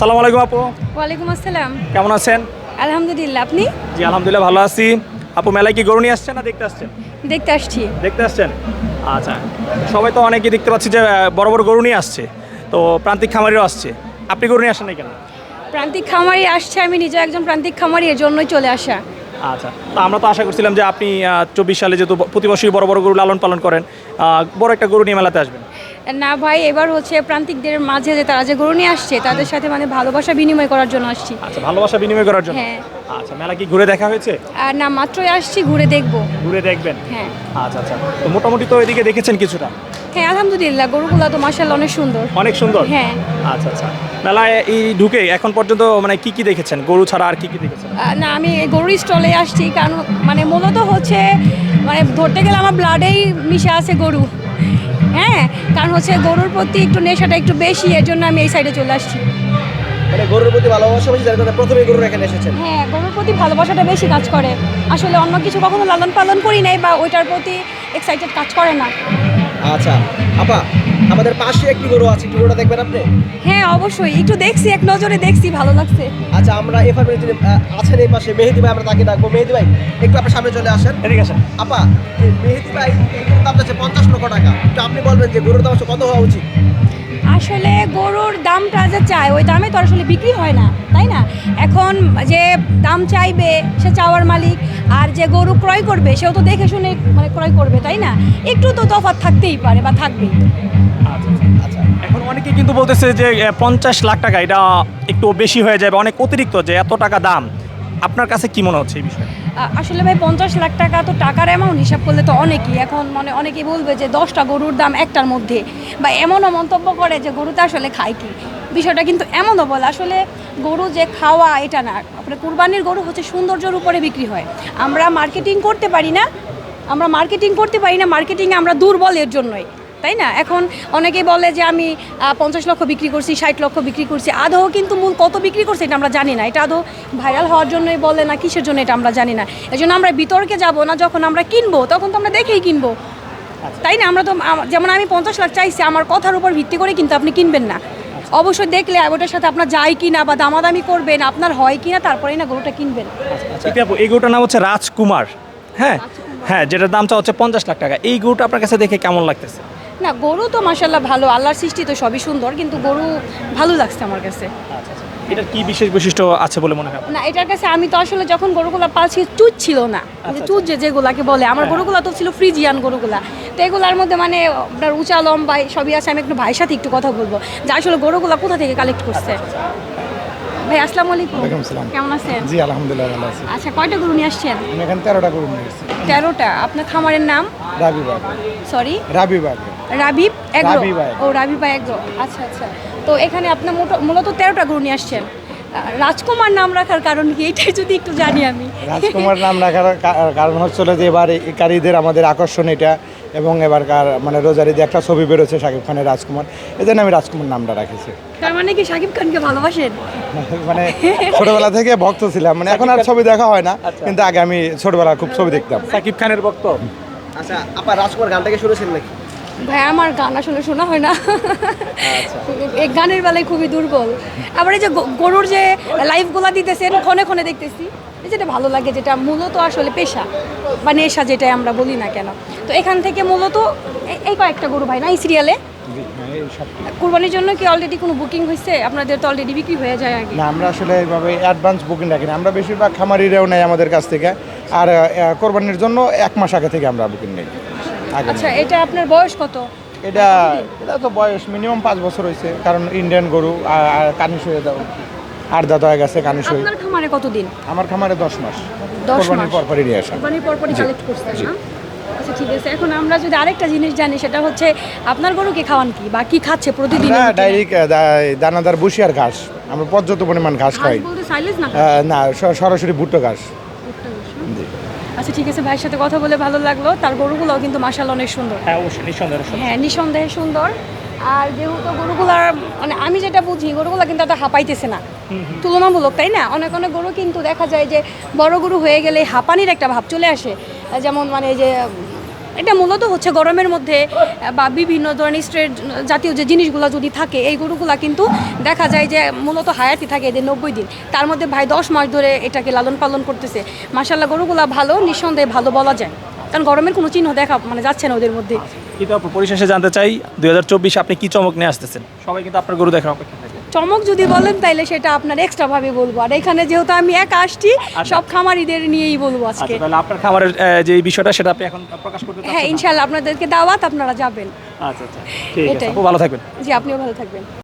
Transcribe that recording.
সালাম আলাইকুম আপু। ওয়ালাইকুম আসসালাম। কেমন আছেন? আলহামদুলিল্লাহ আপনি? জি আলহামদুলিল্লাহ ভালো আছি। আপু মেলায় কি গরু নিয়ে আসছেন না দেখতে আসছেন? দেখতে আসছি। দেখতে আসছেন? আচ্ছা সবাই তো অনেকেই দেখতে পাচ্ছি যে বড় বড় গরু নিয়ে আসছে। তো প্রান্তিক খামারিও আসছে। আপনি গরু নিয়ে আসেন না কেন? প্রান্তিক খামারি আসছে আমি নিজে একজন প্রান্তিক খামারি এর জন্যই চলে আসা। আচ্ছা তো আমরা তো আশা করছিলাম যে আপনি চব্বিশ সালে যেহেতু প্রতি বছরই বড় বড় গরু লালন পালন করেন বড় একটা গরু নিয়ে মেলাতে আসবেন। না ভাই এবার হচ্ছে প্রান্তিকদের মাঝে যে তারা যে গরু নিয়ে আসছে তাদের সাথে মানে ভালোবাসা বিনিময় করার জন্য আসছি। আচ্ছা ভালোবাসা বিনিময় করার জন্য? হ্যাঁ। আচ্ছা মেলা কি ঘুরে দেখা হয়েছে? আর না মাত্রই আসছি ঘুরে দেখব। ঘুরে দেখবেন? হ্যাঁ। আচ্ছা আচ্ছা। তো মোটামুটি তো এদিকে দেখেছেন কিছুটা? হ্যাঁ আলহামদুলিল্লাহ গরুগুলো তো মাসাল্লাহ অনেক সুন্দর। অনেক সুন্দর? হ্যাঁ। আচ্ছা আচ্ছা। মেলায় এই ঢুকে এখন পর্যন্ত মানে কি কি দেখেছেন? গরু ছাড়া আর কি কি দেখেছেন? না আমি এই গরুর স্টলে আসছি কারণ মানে মূলত হচ্ছে মানে ধরতে গেলে আমার ব্লাডেই মিশে আছে গরু। হ্যাঁ কারণ হচ্ছে গরুর প্রতি একটু নেশাটা একটু বেশি এর জন্য আমি এই সাইডে চলে আসছি। মানে গরুর প্রতি ভালোবাসা বেশি যার কারণে প্রথমে গরুর এখানে এসেছেন। হ্যাঁ গরুর প্রতি ভালোবাসাটা বেশি কাজ করে। আসলে অন্য কিছু কখনো লালন পালন করি নাই বা ওইটার প্রতি এক্সাইটেড কাজ করে না। আচ্ছা আপা আমাদের পাশে একটি গরু আছে একটু গরুটা দেখবেন আপনি? হ্যাঁ অবশ্যই। একটু দেখছি এক নজরে দেখছি ভালো লাগছে। আচ্ছা আমরা এফআর যিনি আহ, আছেন এই পাশে মেহেদি ভাই আমরা তাকে ডাকবো। মেহেদি ভাই একটু আপনার সামনে চলে আসেন। ঠিক আছে আপা এই মেহেদি ভাই এই গরুর দাম আছে পঞ্চাশ লক্ষ টাকা। একটু আপনি বলবেন যে গরুর দাম আসলে কত হওয়া উচিত? আসলে গরুর দামটা যে চায়, ওই দামে তো আসলে বিক্রি হয় না, তাই না? এখন যে দাম চাইবে, সে চাওয়ার মালিক, আর যে গরু ক্রয় করবে, সেও তো দেখে শুনে মানে ক্রয় করবে, তাই না? একটু তো তফাৎ থাকতেই পারে বা থাকবেই। আচ্ছা আচ্ছা এখন অনেকে কিন্তু বলতেছে যে পঞ্চাশ লাখ টাকা, এটা একটু বেশি হয়ে যাবে অনেক অতিরিক্ত যে এত টাকা দাম। আপনার কাছে কি মনে হচ্ছে এই বিষয়ে? আসলে ভাই পঞ্চাশ লাখ টাকা তো টাকার অ্যামাউন্ট হিসাব করলে তো অনেকই। এখন মানে অনেকেই বলবে যে দশটা গরুর দাম একটার মধ্যে। বা এমনও মন্তব্য করে যে গরুতে আসলে খায় কি? বিষয়টা কিন্তু এমনও বলে, আসলে গরু যে খাওয়া এটা না। আপনার কুরবানির গরু হচ্ছে সৌন্দর্যের উপরে বিক্রি হয়। আমরা মার্কেটিং করতে পারি না, আমরা মার্কেটিং করতে পারি না মার্কেটিংয়ে আমরা দুর্বল এর জন্যই। তাই না? এখন অনেকেই বলে যে আমি পঞ্চাশ লক্ষ বিক্রি করছি ষাট লক্ষ বিক্রি করছি। আদৌ কিন্তু মূল কত বিক্রি করছে এটা আমরা জানি না। এটা আদৌ ভাইরাল হওয়ার জন্যই বলে না কিসের জন্য এটা আমরা জানি না। এই জন্য আমরা বিতর্কে যাব না যখন আমরা কিনবো তখন তো আমরা দেখেই কিনবো। তাই না? আমরা তো যেমন আমি পঞ্চাশ লাখ চাইছি আমার কথার উপর ভিত্তি করে কিন্তু আপনি কিনবেন না। অবশ্যই দেখলে ওটার সাথে আপনার যায় কিনা বা দামাদামি করবেন আপনার হয় কিনা তারপরেই না গরুটা কিনবেন। এই গরুটার নাম হচ্ছে রাজকুমার। হ্যাঁ? হ্যাঁ যেটার দামটা হচ্ছে পঞ্চাশ লাখ টাকা। এই গরুটা আপনার কাছে দেখে কেমন লাগতেছে? না গরু তো মাসাল্লাহ ভালো আল্লাহর সৃষ্টি তো সবই সুন্দর কিন্তু গরু ভালো লাগছে আমার কাছে। আচ্ছা আচ্ছা। এটার কি বিশেষ বৈশিষ্ট্য আছে বলে মনে হয় না এটার কাছে আমি তো আসলে যখন গরুগুলা পালছি চুজ ছিল না। যে চুজ যে যেগুলাকে বলে আমার গরুগুলা তো ছিল ফ্রিজিয়ান গরুগুলা। তো এগুলার মধ্যে মানে আপনার উঁচা লম্বা সবই আছে আমি একটু ভাইয়ের সাথে একটু কথা বলব। যে আসলে গরুগুলা কোথা থেকে কালেক্ট করছে? ভাই আসসালামু আলাইকুম। কেমন আছেন? জি আলহামদুলিল্লাহ ভালো আছি। আচ্ছা কয়টা গরু নিয়ে আসছেন? আমি এখানে তেরোটা গরু নিয়ে এসেছি। তেরোটা। আপনার খামারের নাম? Rabi Bag sorry Rabi Bag Rabib agro. ও রাবিবা এগ্রো। আচ্ছা আচ্ছা। তো এখানে আপনার মোট- মূলত তেরোটা গরু নিয়ে আসছেন। রাজকুমার নাম রাখার কারণ কি? এটাই যদি একটু জানি আমি। রাজকুমার নাম রাখার কারণ হচ্ছিল যে এবার ইকারিদের আমাদের আকর্ষণ এটা এবং এবারকার মানে রোজারিতে একটা ছবি বেরোচ্ছে শাকিব খানের রাজকুমার। এই জন্য আমি রাজকুমার নামটা রাখেছি। তার মানে কি সাকিব খানকে ভালোবাসেন? মানে ছোটবেলা থেকে ভক্ত ছিলাম। মানে এখন আর ছবি দেখা হয় না কিন্তু আগে আমি ছোটবেলা খুব ছবি দেখতাম। সাকিব খানের ভক্ত। আচ্ছা আপা রাজকুমার গানটাকে শুনেছেন নাকি? ভাই আমার গান আসলে শোনা হয় না। এই গানের বেলায় খুবই দুর্বল। আবার এই যে গরুর যে লাইভগুলো দিতেছেন ক্ষণে ক্ষণে দেখতেছি। যেটা ভালো লাগে যেটা মূলত আসলে পেশা বা নেশা যেটাই আমরা বলি না কেন। তো এখান থেকে মূলত এই- কয়েকটা গরু ভাই না এই সিরিয়ালে কুরবানির জন্য কি অলরেডি কোনো বুকিং হয়েছে আপনাদের তো অলরেডি বিক্রি হয়ে যায় আগে। না আমরা আসলে এইভাবে অ্যাডভান্স বুকিং রাখি না। আমরা বেশিরভাগ খামারিরাও নেই আমাদের কাছ থেকে। আর কোরবানির জন্য এক মাস আগে থেকে আমরা বুকিং নেই। আচ্ছা এটা আপনার বয়স কত? এটা এটা তো বয়স মিনিমাম পাঁচ বছর হয়েছে কারণ ইন্ডিয়ান গরু আর- কানিস হয়ে দাও আর দাদা হয়ে গেছে কানিস হয়ে। আপনার খামারে কতদিন? আমার খামারে দশ মাস। দশ কোরবানির মাস। পরপরই নিয়ে আসা। কুরবানির পরপরই কালেক্ট করছেন না? আচ্ছা ঠিক আছে। এখন আমরা যদি আরেকটা জিনিস জানি সেটা হচ্ছে আপনার গরুকে খাওয়ান কি বা কি খাচ্ছে প্রতিদিন? আমরা ডাইরেক্ট দানাদার বসি আর ঘাস। আমরা পর্যাপ্ত পরিমাণ ঘাস খাই। না? না সরাসরি ভুট্টো ঘাস। আচ্ছা ঠিক আছে ভাইয়ের সাথে কথা বলে ভালো লাগল। তার গরুগুলোও কিন্তু মাসাল অনেক সুন্দর। হ্যাঁ অবশ্যই নিঃসন্দেহে সুন্দর। হ্যাঁ নিঃসন্দেহে সুন্দর। আর যেহেতু গরুগুলার মানে আমি যেটা বুঝি গরুগুলো কিন্তু এত হাঁপাইতেছে না। তুলনামূলক তাই না? অনেক অনেক গরু কিন্তু দেখা যায় যে বড় গরু হয়ে গেলে হাঁপানির একটা ভাব চলে আসে। যেমন মানে যে এটা মূলত হচ্ছে গরমের মধ্যে বা বিভিন্ন ধরনের স্ট্রেট, জাতীয় যে জিনিসগুলো যদি থাকে, এই গরুগুলা কিন্তু দেখা যায় যে মূলত হায়াতি থাকে এদের নব্বই দিন। তার মধ্যে ভাই দশ মাস ধরে এটাকে লালন পালন করতেছে। মাসাল্লাহ গরুগুলা ভালো, নিঃসন্দেহে ভালো বলা যায়। কারণ গরমের কোনো চিহ্ন দেখা মানে যাচ্ছে না ওদের মধ্যে। আপু পরিশেষে জানতে চাই, দুই আপনি কি চমক নিয়ে আসতেছেন? সবাই কিন্তু আপনার গরু দেখার অপেক্ষা চমক যদি বলেন তাইলে সেটা আপনার এক্সট্রা ভাবে বলব। আর এখানে যেহেতু আমি এক আসছি সব খামারিদের নিয়েই বলব আজকে। আচ্ছা তাহলে আপনার খামারের যে বিষয়টা সেটা আপনি এখন প্রকাশ করতে হ্যাঁ ইনশাআল্লাহ ইনশাল্লাহ আপনাদেরকে দাওয়াত আপনারা যাবেন। আচ্ছা আচ্ছা। ঠিক আছে। ভালো থাকবেন। জি আপনিও ভালো থাকবেন।